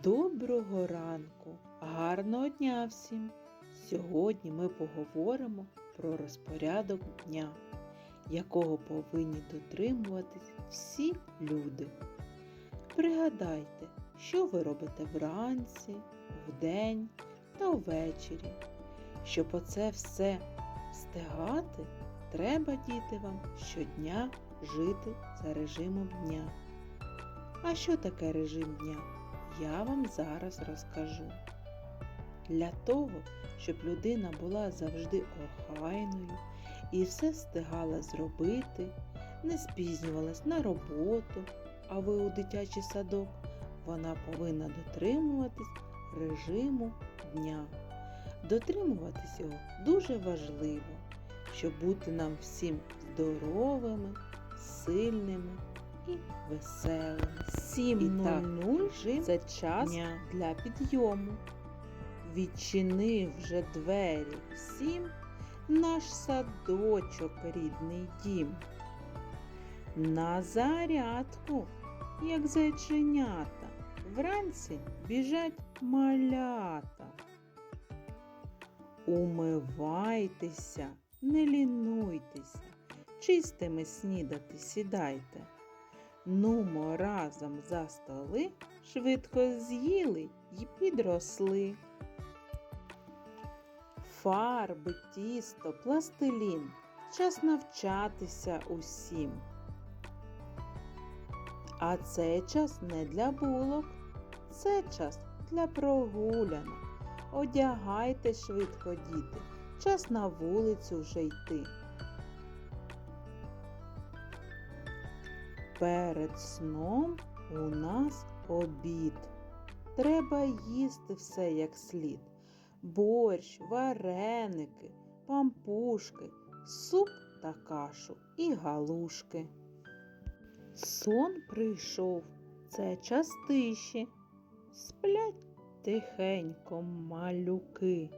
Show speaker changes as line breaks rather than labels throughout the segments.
Доброго ранку, гарного дня всім! Сьогодні ми поговоримо про розпорядок дня, якого повинні дотримуватись всі люди. Пригадайте, що ви робите вранці, вдень та ввечері. Щоб оце все встигати, треба діти вам щодня жити за режимом дня. А що таке режим дня? Я вам зараз розкажу. Для того, щоб людина була завжди охайною і все встигала зробити, не спізнювалась на роботу, а ви у дитячий садок, вона повинна дотримуватись режиму дня. Дотримуватись його дуже важливо, щоб бути нам всім здоровими, сильними і веселими. 7.00 це час
дня.
для підйому. Відчинив вже двері всім наш садочок рідний дім. На зарядку, як зайченята, вранці біжать малята. Умивайтеся, не лінуйтеся, чистими снідати сідайте. Нумо разом за столи, швидко з'їли й підросли. Фарби, тісто, пластилін. Час навчатися усім. А це час не для булок, це час для прогулянок. Одягайте швидко, діти, час на вулицю вже йти. Перед сном у нас обід. Треба їсти все як слід. Борщ, вареники, пампушки, суп та кашу і галушки. Сон прийшов, це час тиші. Сплять тихенько малюки.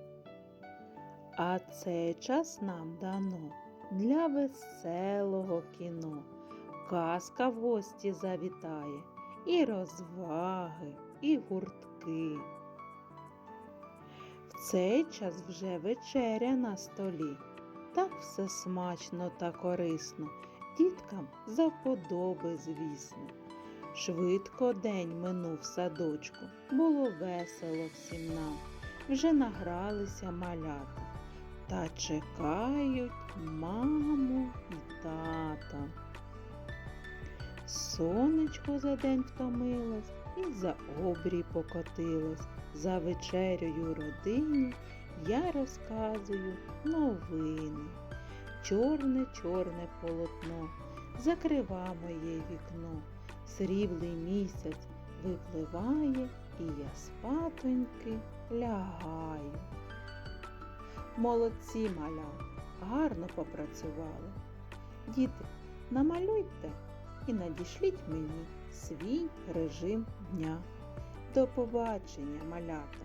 А цей час нам дано для веселого кіно. Казка в гості завітає, і розваги, і гуртки. В цей час вже вечеря на столі. Так все смачно та корисно, діткам за вподоби, звісно. Швидко день минув садочку, було весело всім нам, вже награлися малята та чекають маму і тата. Сонечко за день втомилось і за обрій покотилось. За вечерею родині я розказую новини. Чорне, чорне полотно закрива моє вікно. Сріблий місяць випливає, і я спатоньки лягаю. Молодці маля, гарно попрацювали. Діти, намалюйте і надішліть мені свій режим дня. До побачення, малята!